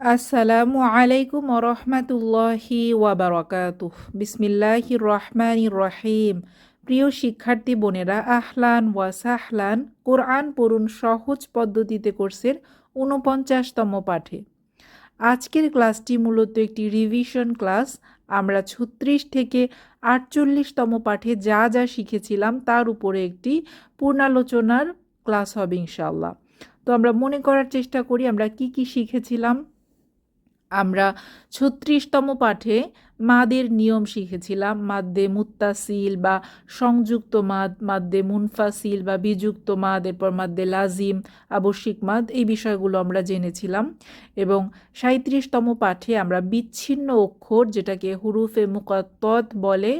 আসসালামু আলাইকুম রহমাতুল্লাহি ওয়াবারাকাতুহ। বিসমিল্লাহির রহমানির রহিম প্রিয় শিক্ষার্থী বোনেরা, আহলান ওয়া সাহলান কোরআন পড়ুন সহজ পদ্ধতিতে কোর্সের ঊনপঞ্চাশতম পাঠে। আজকের ক্লাসটি মূলত একটি রিভিশন ক্লাস। আমরা ছত্রিশ থেকে আটচল্লিশতম পাঠে যা যা শিখেছিলাম তার উপরে একটি পূর্ণালোচনার ক্লাস হবে ইনশাল্লাহ তো আমরা মনে করার চেষ্টা করি আমরা কি কি শিখেছিলাম আমরা ছত্রিশতম পাঠে মাদের নিয়ম শিখেছিলাম মাদ্দে মুত্তাসিল বা সংযুক্ত মাদ মাদ্দে মুনফাসিল বা বিযুক্ত মাদ, এরপর মাদ্দে লাজিম, আবশ্যিক মাদ, এই বিষয়গুলো আমরা জেনেছিলাম। এবং সাঁত্রিশতম পাঠে আমরা বিচ্ছিন্ন অক্ষর যেটাকে হুরুফে মুকাত্তত বলে,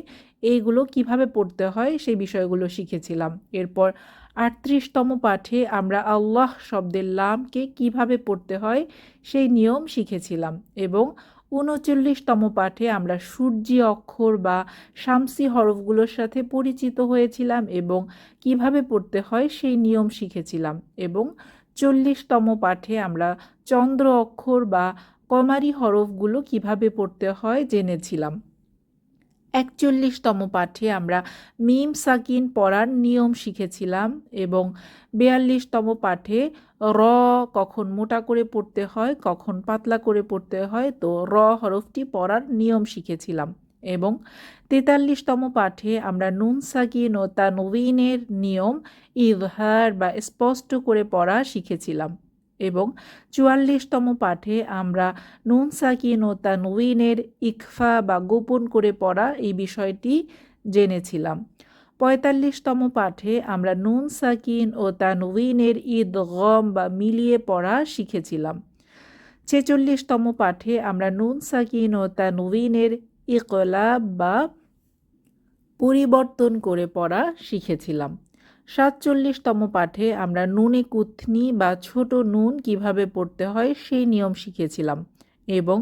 এইগুলো কীভাবে পড়তে হয় সেই বিষয়গুলো শিখেছিলাম। এরপর আটত্রিশতম পাঠে আমরা আল্লাহ শব্দের লামকে কীভাবে পড়তে হয় সেই নিয়ম শিখেছিলাম এবং উনচল্লিশতম পাঠে আমরা সূর্যি অক্ষর বা শামসি হরফগুলোর সাথে পরিচিত হয়েছিলাম এবং কীভাবে পড়তে হয় সেই নিয়ম শিখেছিলাম এবং চল্লিশতম পাঠে আমরা চন্দ্র অক্ষর বা কমারি হরফগুলো কীভাবে পড়তে হয় জেনেছিলাম। একচল্লিশতম পাঠে আমরা মিম সাকিন পড়ার নিয়ম শিখেছিলাম এবং বিয়াল্লিশতম পাঠে র কখন মোটা করে পড়তে হয়, কখন পাতলা করে পড়তে হয়, তো র হরফটি পড়ার নিয়ম শিখেছিলাম এবং তেতাল্লিশতম পাঠে আমরা নুন সাকিন ও তানউইনের নিয়ম ইভহার বা স্পষ্ট করে পড়া শিখেছিলাম। এবং চুয়াল্লিশতম পাঠে আমরা নুন সাকিন ও তানউইনের ইকফা বা গোপন করে পড়া এই বিষয়টি জেনেছিলাম। পঁয়তাল্লিশতম পাঠে আমরা নুন সাকিন ও তানউইনের ঈদ গম বা মিলিয়ে পড়া শিখেছিলাম। ছেচল্লিশতম পাঠে আমরা নুন সাকিন ও তা তানউইনের ইকলাব বা পরিবর্তন করে পড়া শিখেছিলাম। সাতচল্লিশতম পাঠে আমরা নুনে কুথনি বা ছোট নুন কীভাবে পড়তে হয় সেই নিয়ম শিখেছিলাম এবং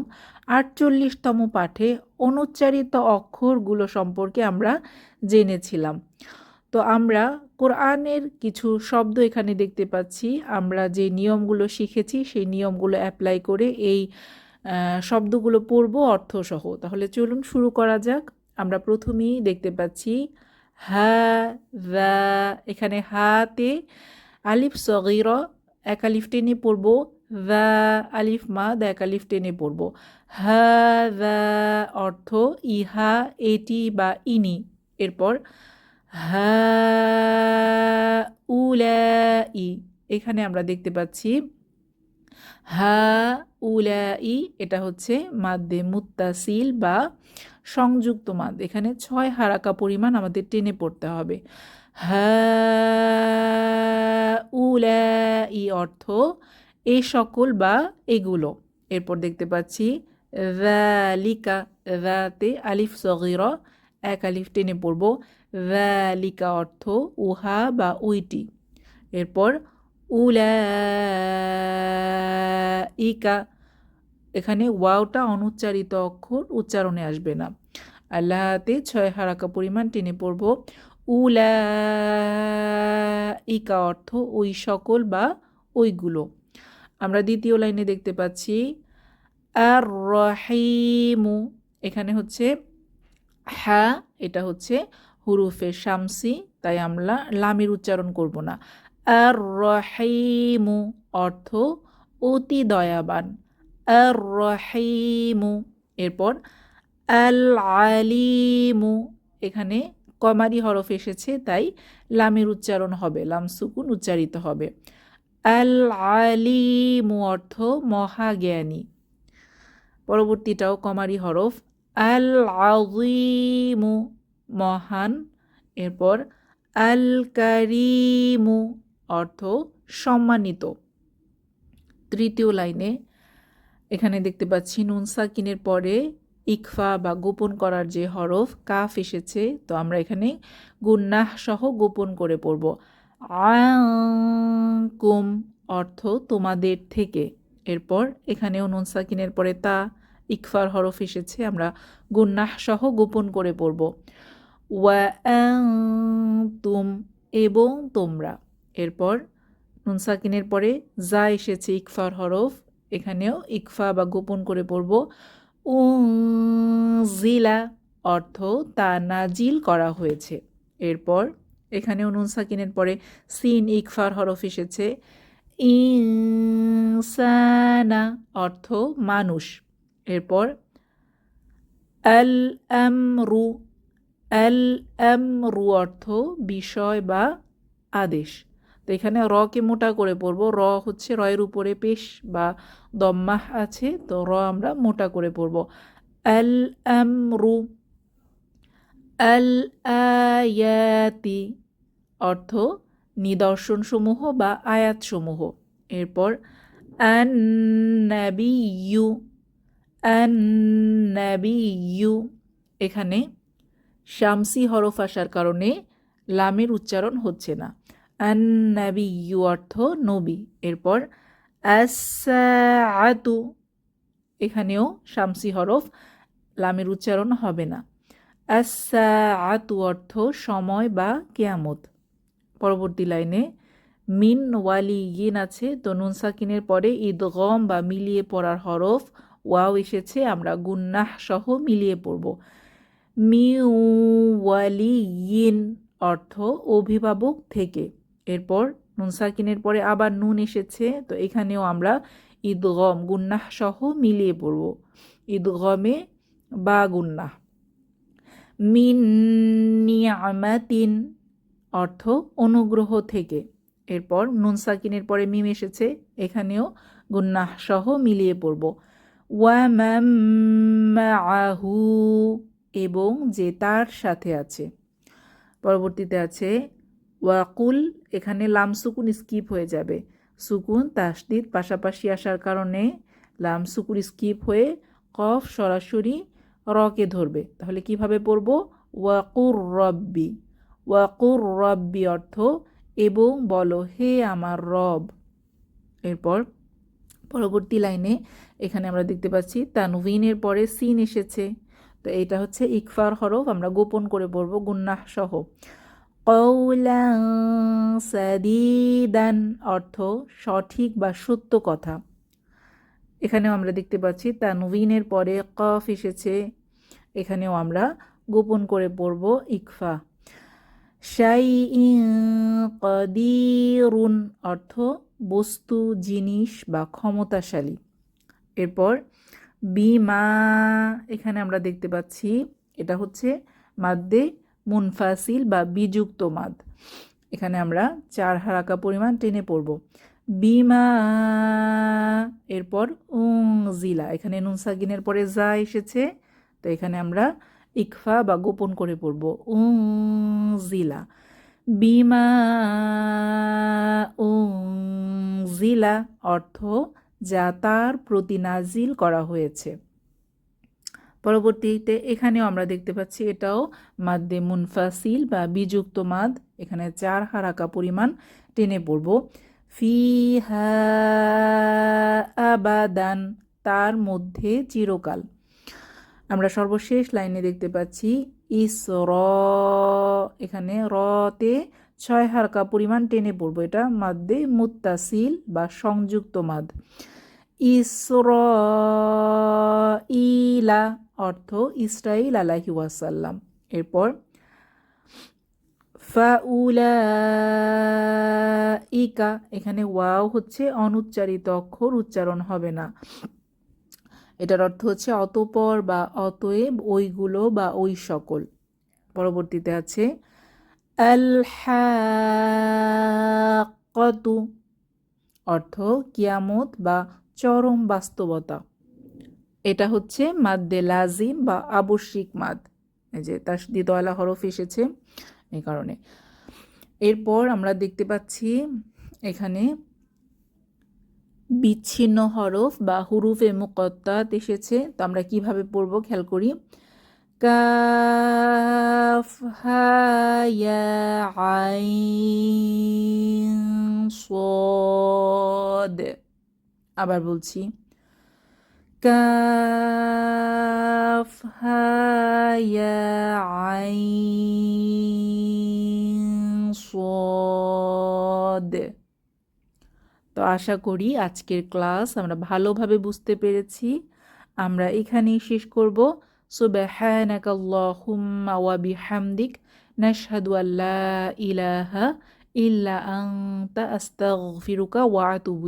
আটচল্লিশতম পাঠে অনুচ্চারিত অক্ষরগুলো সম্পর্কে আমরা জেনেছিলাম। তো আমরা কোরআনের কিছু শব্দ এখানে দেখতে পাচ্ছি। আমরা যে নিয়মগুলো শিখেছি সেই নিয়মগুলো অ্যাপ্লাই করে এই শব্দগুলো পড়ব অর্থসহ। তাহলে চলুন শুরু করা যাক। আমরা প্রথমেই দেখতে পাচ্ছি হা ভা এখানে হাতে আলিফ সগির, এক আলিফ টেনে পড়ব। আলিফ মা এক আলিফ টেনে পড়ব। হা অর্থ ইহা, এটি বা ইনি। এরপর হা উলা ই এখানে আমরা দেখতে পাচ্ছি হা উলা ই এটা হচ্ছে মাদ্দে মুত্তাসিল বা সংযুক্ত মাদ। এখানে ছয় হারাকা পরিমাণ আমাদের টেনে পড়তে হবে। উলা ই অর্থ এ সকল বা এগুলো। এরপর দেখতে পাচ্ছি ভ্যালিকা ভ্যাতে আলিফ সগির, এক আলিফ টেনে পড়ব। ভ্যালিকা অর্থ উহা বা উইটি। এরপর উলা ইকা এখানে ওয়াওটা অনুচ্চারিত অক্ষর উচ্চারণে আসবে না। আল্লাহতে ছয় হারাকা পরিমাণ টেনে পড়ব। উলা ইকা অর্থ ওই সকল বা ওইগুলো। আমরা দ্বিতীয় লাইনে দেখতে পাচ্ছি আর রহিমু এখানে হচ্ছে হ্যাঁ এটা হচ্ছে হুরুফে শামসি, তাই আমরা লামের উচ্চারণ করব না। আর রহিমু অর্থ অতি দয়াবান। আর রহিমু এরপর আল আলিমু এখানে কমারি হরফ এসেছে, তাই লামের উচ্চারণ হবে, লাম সুকুন উচ্চারিত হবে। আল আলিমু অর্থ মহাজ্ঞানী। পরবর্তীটাও কমারি হরফ। আল আজিমু মহান, এরপর আল কারিমু অর্থ সম্মানিত। তৃতীয় লাইনে এখানে দেখতে পাচ্ছি, নুন সাকিনের পরে ইকফা বা গোপন করার যে হরফ কাফ এসেছে, তো আমরা এখানে গুন্নাহ সহ গোপন করে পড়ব। কুম অর্থ তোমাদের থেকে। এরপর এখানেও নুন সাকিনের পরে তা ইকফার হরফ এসেছে, আমরা গুন্নাহ সহ গোপন করে পড়ব। ওয়া তুম এবং তোমরা। এরপর নুন সাকিনের পরে যা এসেছে ইকফার হরফ, এখানেও ইকফা বা গোপন করে পড়ব। জিলা অর্থ তা নাজিল করা হয়েছে। এরপর এখানেও নুন সাকিনের পরে সিন ইকফার হরফ এসেছে। ইনসানা অর্থ মানুষ। এরপর আল আমরু আল আমরু অর্থ বিষয় বা আদেশ। তো এখানে রকে মোটা করে পড়ব। র হচ্ছে রয়ের উপরে পেশ বা দম্মাহ আছে, তো র আমরা মোটা করে পড়ব। আল আমরু, আল আয়াতি অর্থ নিদর্শনসমূহ বা আয়াতসমূহ। এরপর আন্নাবিয়ু আন্নাবিয়ু এখানে শামসি হরফ আসার কারণে লামের উচ্চারণ হচ্ছে না। আন্নাবিয়ু অর্থ নবী। এরপর আসাআতু এখানেও শামসি হরফ লামের উচ্চারণ হবে না। আসাআতু অর্থ সময় বা কেয়ামত। পরবর্তী লাইনে মিন ওয়ালি ইন আছে, তো নুন সাকিনের পরে ঈদগম বা মিলিয়ে পড়ার হরফ ওয়াও এসেছে, আমরা গুন্নাহ সহ মিলিয়ে পড়ব। মিউ ওয়ালি ইন অর্থ অভিভাবক থেকে। এরপর নুন সাকিনের পরে আবার নুন এসেছে, তো এখানেও আমরা ঈদগম গুন্নাহ সহ মিলিয়ে পড়ব। ঈদগমে বা গুন্নাহ। মিন অর্থ অনুগ্রহ থেকে। এরপর নুন সাকিনের পরে মিম এসেছে, এখানেও গুন্নাহ সহ মিলিয়ে পড়ব। ওয়ামাহু এবং যে তার সাথে আছে। পরবর্তীতে আছে ওয়াকুল, এখানে লাম সুকুন স্কিপ হয়ে যাবে। সুকুন তাসদিদ পাশাপাশি আসার কারণে লাম সুকুন স্কিপ হয়ে কফ সরাসরি রকে ধরবে। তাহলে কীভাবে পড়ব? ওয়াকুর রব্বি। ওয়াকুর রব্বি অর্থ, এবং বলো, হে আমার রব। এরপর পরবর্তী লাইনে এখানে আমরা দেখতে পাচ্ছি, তানভিনের পরে সিন এসেছে। তো এটা হচ্ছে ইকফার হরফ, আমরা গোপন করে পড়ব গুন্নাহ সহ সাদিদান অর্থ সঠিক বা সত্য কথা। এখানেও আমরা দেখতে পাচ্ছি তা তানভিনের পরে কফ এসেছে। এখানেও আমরা গোপন করে পড়ব ইকফা। শাই কদিরুন অর্থ বস্তু, জিনিস বা ক্ষমতাশালী। এরপর বিমা, এখানে আমরা দেখতে পাচ্ছি, এটা হচ্ছে মাদ্দে মুনফাসিল বা বিযুক্ত মাদ। এখানে আমরা চার হারাকা পরিমাণ টেনে পড়ব। বিমা, এরপর উং জিলা এখানে নুন সাগিনের পরে যা এসেছে, তো এখানে আমরা ইকফা বা গোপন করে পড়ব। উং জিলা বিমা উং জিলা অর্থ যা তার প্রতি নাজিল করা হয়েছে। পরবর্তীতে এখানেও আমরা দেখতে পাচ্ছি এটাও মাদ্দে মুনফাসিল বা বিযুক্ত মাদ, এখানে চার হারাকা পরিমাণ টেনে পড়ব। ফি আবাদান, তার মধ্যে চিরকাল। আমরা সর্বশেষ লাইনে দেখতে পাচ্ছি ইস র এখানে রতে ছয় হারকা পরিমাণ টেনে পড়ব। এটা মাদ্দে মুত্তাসিল বা সংযুক্ত মাদ। ইসর অর্থ ইসরাইল আলাহি ওয়াসাল্লাম। এরপর ইকা এখানে ওয়াও হচ্ছে অনুচ্চারিত অক্ষর উচ্চারণ হবে না। এটার অর্থ হচ্ছে অতপর বা অতএব ওইগুলো বা ওই সকল। পরবর্তীতে আছে কতু অর্থ কিয়ামত বা চরম বাস্তবতা। এটা হচ্ছে মাদ্দে লাজিম বা আবশ্যিক মাদ। এই যে তাসদিদওয়ালা হরফ এসেছে এই কারণে। এরপর আমরা দেখতে পাচ্ছি এখানে বিচ্ছিন্ন হরফ বা হুরুফে মুকত্তাত এসেছে। তো আমরা কীভাবে পড়ব খেয়াল করি? কাফ আবার বলছি। কাফ হায়া আইন তো আশা করি আজকের ক্লাস আমরা ভালোভাবে বুঝতে পেরেছি। আমরা এখানেই শেষ করব। সুবহানাকা আল্লাহুম্মা ওয়া বিহামদিক। নাশহাদু আল্লা ইলাহা ইল্লা আনতা, আস্তাগফিরুকা ওয়া আতুবু